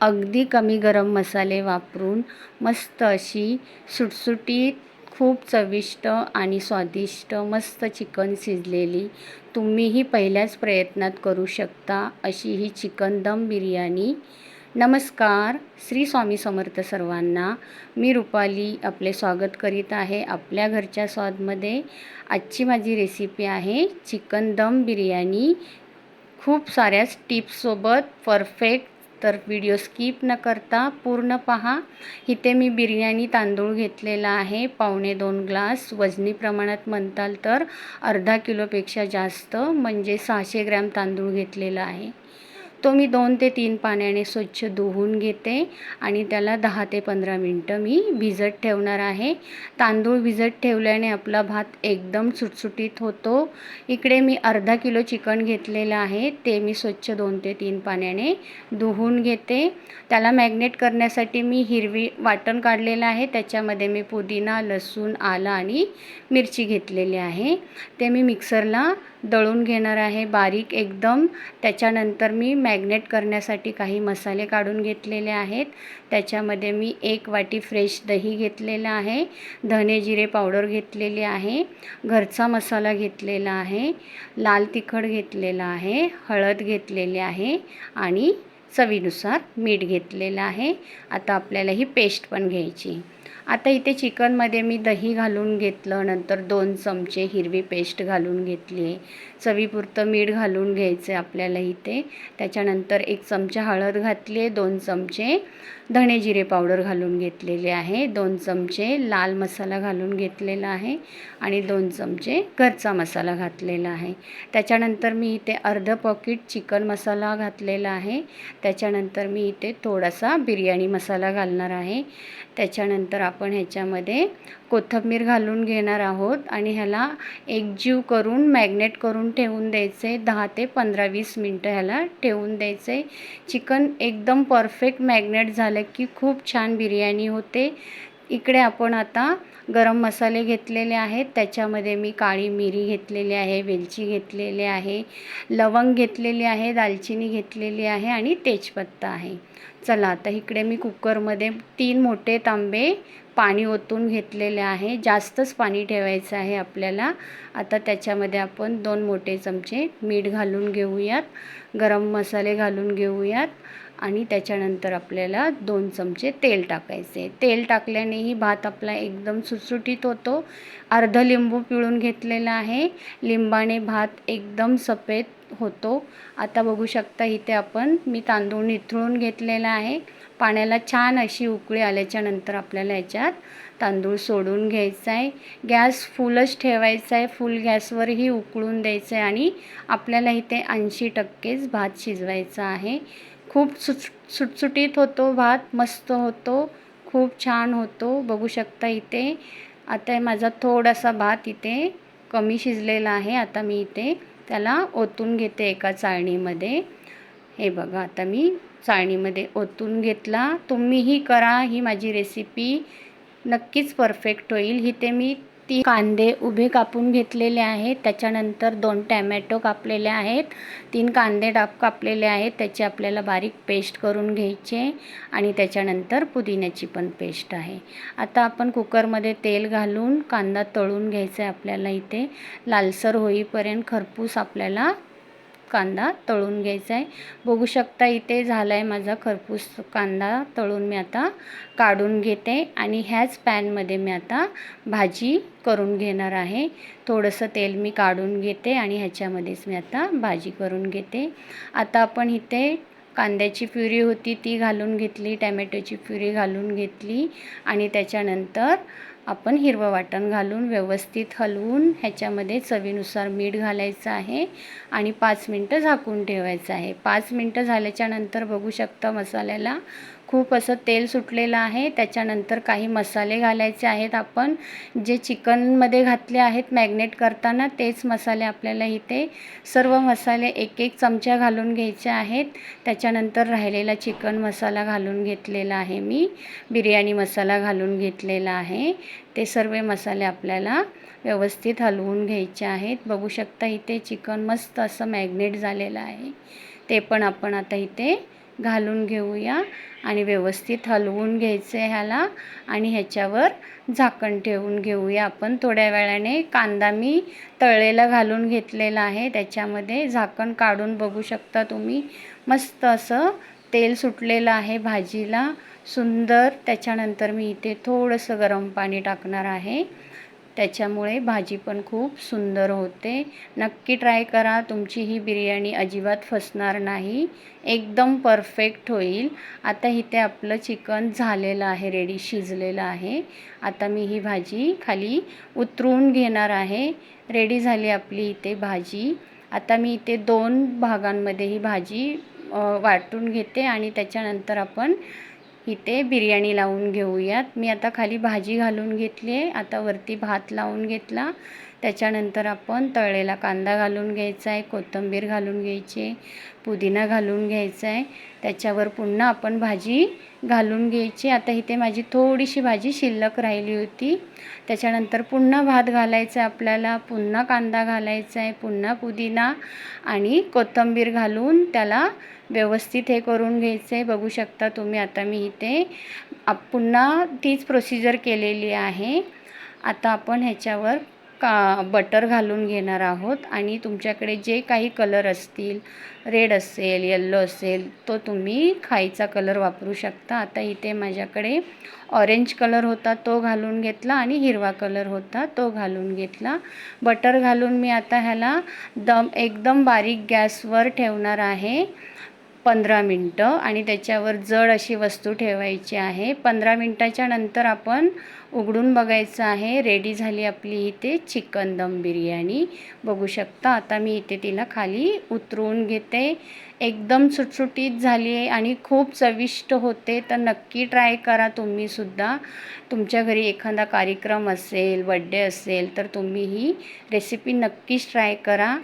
अगदी कमी गरम मसाले वापरून मस्त अशी सुटसुटीत खूप चविष्ट आणि स्वादिष्ट मस्त चिकन शिजलेली तुम्हीही पहिल्याच प्रयत्नात करू शकता अशी ही चिकन दम बिर्याणी. नमस्कार श्री स्वामी समर्थ सर्वांना. मी रुपाली आपले स्वागत करीत आहे आपल्या घरच्या स्वादमध्ये. आजची माझी रेसिपी आहे चिकन दम बिर्याणी. खूप साऱ्याच टिप्ससोबत परफेक्ट तर व्हिडिओ स्किप न करता पूर्ण पहा. इथे मी बिर्याणी तांदूळ घेतलेला आहे. पावणे दोन ग्लास. वजनी प्रमाणात म्हणताल तर अर्धा किलोपेक्षा जास्त म्हणजे सहाशे ग्रॅम तांदूळ घेतलेला आहे. तो मी दोन ते तीन पाण्याने स्वच्छ धुवून घेते आणि त्याला दहा ते पंधरा मिनटं मी भिजत ठेवणार आहे. तांदूळ भिजत ठेवल्याने आपला भात एकदम सुटसुटीत होतो. इकडे मी अर्धा किलो चिकन घेतलेलं आहे ते मी स्वच्छ दोन ते तीन पाण्याने धुवून घेते. त्याला मॅग्नेट करण्यासाठी मी हिरवी वाटण काढलेलं आहे त्याच्यामध्ये मी पुदिना लसूण आलं आणि मिरची घेतलेली आहे. ते मी मिक्सरला दळून घेणार आहे. बारीक एकदम. त्याच्यानंतर मी मॅग्नेट करण्यासाठी काही मसाले काढून घेतलेले आहेत. त्याच्यामध्ये मी एक वाटी फ्रेश दही घेतलेलं आहे. धने जिरे पावडर घेतलेली आहे. घरचा मसाला घेतलेला आहे. लाल तिखट घेतलेला आहे. हळद घेतलेली आहे. आणि चवीनुसार मीठ घेतलेलं आहे. आता आपल्याला ही पेस्ट पण घ्यायची. आता इथे चिकनमध्ये मी दही घालून घेतलं नंतर दोन चमचे हिरवी पेस्ट घालून घेतली आहे. चवीपुरतं मीठ घालून घ्यायचं आहे आपल्याला इथे. त्याच्यानंतर एक चमचा हळद घातली आहे दोन चमचे धणे जिरे पावडर घालून घेतलेले आहे दोन चमचे लाल मसाला घालून घेतलेला आहे आणि दोन चमचे घरचा मसाला घातलेला आहे. त्याच्यानंतर मी इथे अर्ध पॉकेट चिकन मसाला घातलेला आहे. त्याच्यानंतर मी इथे थोडासा बिर्याणी मसाला घालणार आहे. त्याच्यानंतर आप आपण ह्याच्यामध्ये कोथंबीर घालून घेणार आहोत आणि ह्याला एकजीव करून मॅग्नेट करून ठेवून द्यायचे दहा ते पंधरा वीस मिनटं ह्याला ठेवून द्यायचे. चिकन एकदम परफेक्ट मॅग्नेट झालं की खूप छान बिर्याणी होते. इकडे आपण आता गरम मसाले घेतलेले आहेत. त्याच्यामध्ये मी काळी मिरी घेतलेली आहे वेलची घेतलेली आहे लवंग घेतलेली आहे दालचिनी घेतलेली आहे आणि तेजपत्ता आहे. चला आता इकडे मी कुकरमध्ये तीन मोठे तांबे पाणी ओतून घेतलेले आहे. जास्तच पाणी ठेवायचं आहे आपल्याला. आता त्याच्यामध्ये आपण दोन मोठे चमचे मीठ घालून घेऊयात. गरम मसाले घालून घेऊयात. आणि त्याच्यानंतर आपल्याला दोन चमचे तेल टाकायचे. तेल टाकल्यानेही भात आपला एकदम सुटसुटीत होतो. अर्ध लिंबू पिळून घेतलेला आहे. लिंबाने भात एकदम सफेद होतो. आता बघू शकता इथे आपण मी तांदूळ निथळून घेतलेला आहे. पाण्याला छान अशी उकळी आल्याच्यानंतर आपल्याला याच्यात तांदूळ सोडून घ्यायचा आहे. गॅस फुलच ठेवायचा आहे. फुल गॅसवरही उकळून द्यायचं आहे आणि आपल्याला इथे ऐंशी टक्केच भात शिजवायचा आहे. खूप सुट सुटसुटीत होतो भात मस्त होतो खूप छान होतो बघू शकता इथे. आता माझा थोडासा भात इथे कमी शिजलेला आहे आता मी इथे त्याला ओतून घेते एका चाळणीमध्ये. हे बघा आता मी चाळणीमध्ये ओतून घेतला. तुम्हीही करा ही माझी रेसिपी नक्कीच परफेक्ट होईल. इथे मी ती कांदे उभे कापून घेतलेले आहेत. त्याच्यानंतर दोन टॅमॅटो कापलेले आहेत. तीन कांदे डाप कापलेले आहेत. त्याची आपल्याला बारीक पेस्ट करून घ्यायचे आणि त्याच्यानंतर पुदिन्याची पण पेस्ट आहे. आता आपण कुकरमध्ये तेल घालून कांदा तळून घ्यायचा आहे आपल्याला इथे. लालसर होईपर्यंत खरपूस आपल्याला कांदा तळून घ्यायचा आहे. बघू शकता इथे झाला आहे माझा खरपूस कांदा तळून मी आता काढून घेते आणि ह्याच पॅनमध्ये मी आता भाजी करून घेणार आहे. थोडंसं तेल मी काढून घेते आणि ह्याच्यामध्येच मी आता भाजी करून घेते. आता आपण इथे कांद्याची प्युरी होती ती घालून घेतली टॅमॅटोची प्युरी घालून घेतली आणि त्याच्यानंतर आपण हिरवं वाटण घालून व्यवस्थित हलवून ह्याच्यामध्ये चवीनुसार मीठ घालायचं आहे आणि पाच मिनटं झाकून ठेवायचं आहे. पाच मिनटं झाल्याच्यानंतर बघू शकता मसाल्याला खूप असं तेल सुटलेलं आहे. त्याच्यानंतर काही मसाले घालायचे आहेत. आपण जे चिकनमध्ये घातले आहेत मॅग्नेट करताना तेच मसाले आपल्याला इथे सर्व मसाले एक एक चमचा घालून घ्यायचे आहेत. त्याच्यानंतर राहिलेला चिकन मसाला घालून घेतलेला आहे मी. बिर्याणी मसाला घालून घेतलेला आहे. ते सर्व मसाले आपल्याला व्यवस्थित हलवून घ्यायचे आहेत. बघू शकता इथे चिकन मस्त असं मॅग्नेट झालेलं आहे. ते पण आपण आता इथे घालून घेऊया आणि व्यवस्थित हलवून घ्यायचं आहे ह्याला आणि ह्याच्यावर झाकण ठेवून घेऊया आपण. थोड्या वेळाने कांदा मी तळलेला घालून घेतलेला आहे. त्याच्यामध्ये झाकण काढून बघू शकता तुम्ही. मस्त असं तेल सुटलेलं आहे भाजीला. सुंदर. त्याच्यानंतर मी इथे थोडंसं गरम पाणी टाकणार आहे. त्याच्यामुळे भाजी पण खूप सुंदर होते. नक्की ट्राय करा. तुमची ही बिर्याणी अजिबात फसणार नाही. एकदम परफेक्ट होईल. आता इथे आपलं चिकन झालेलं आहे रेडी शिजलेलं आहे. आता मी ही भाजी खाली उतरून घेणार आहे. रेडी झाली आपली इथे भाजी. आता मी इथे दोन भागांमध्ये ही भाजी वाटून घेते आणि त्याच्यानंतर आपण इथे बिर्याणी लावून घेऊयात. मी आता खाली भाजी घालून घेतली आहे. आता वरती भात लावून घेतला. त्याच्यानंतर आपण तळलेला कांदा घालून घ्यायचा आहे कोथिंबीर घालून घ्यायची पुदिना घालून घ्यायचा आहे. त्याच्यावर पुन्हा आपण भाजी घालून घ्यायची आता इथे माझी थोडीशी भाजी शिल्लक राहिली होती. त्याच्यानंतर पुन्हा भात घालायचा आपल्याला. पुन्हा कांदा घालायचा आहे पुन्हा पुदिना आणि कोथिंबीर घालून त्याला व्यवस्थित हे करून घ्यायचं आहे. बघू शकता तुम्ही आता मी इथे पुन्हा तीच प्रोसिजर केलेली आहे. आता आपण ह्याच्यावर का बटर घालून घेणार आहोत? आणि तुमच्याकडे जे काही कलर असतील रेड असेल येल्लो असेल तो तुम्ही खायचा कलर वापरू शकता. आता इथे माझ्याकडे ऑरेंज कलर होता तो घालून घेतला आणि हिरवा कलर होता तो घालून घेतला. बटर घालून मी आता ह्याला दम एकदम बारीक गॅसवर ठेवणार आहे. पंधरा मिनटं आणि त्याच्यावर जड अशी वस्तू ठेवायची आहे. पंधरा मिनटाच्या नंतर आपण उघडून बघायचं आहे. रेडी झाली आपली इथे चिकन दम बिर्याणी. बघू शकता आता मी इथे तिला खाली उतरवून घेते. एकदम सुटसुटीत झाली आहे आणि खूप चविष्ट होते. तर नक्की ट्राय करा तुम्हीसुद्धा तुमच्या घरी एखादा कार्यक्रम असेल बड्डे असेल तर तुम्ही ही रेसिपी नक्कीच ट्राय करा.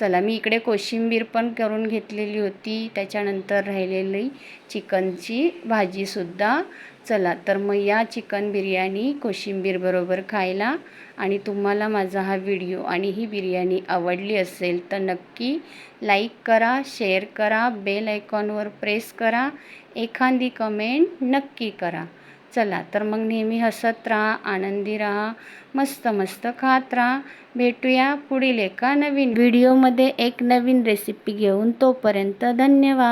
चला मी इकडे कोशिंबीर पण करून घेतलेली होती. त्याच्यानंतर राहिलेली चिकनची भाजीसुद्धा. चला तर मग या चिकन बिर्याणी कोशिंबीरबरोबर खायला. आणि तुम्हाला माझा हा व्हिडिओ आणि ही बिर्याणी आवडली असेल तर नक्की लाईक करा शेअर करा बेल आयकॉनवर प्रेस करा. एखादी कमेंट नक्की करा. चला तर मग नेहमी हसत राहा आनंदी राहा मस्त मस्त खात राहा. भेटूया पुढील एका नवीन व्हिडिओमध्ये एक नवीन रेसिपी घेऊन तोपर्यंत धन्यवाद.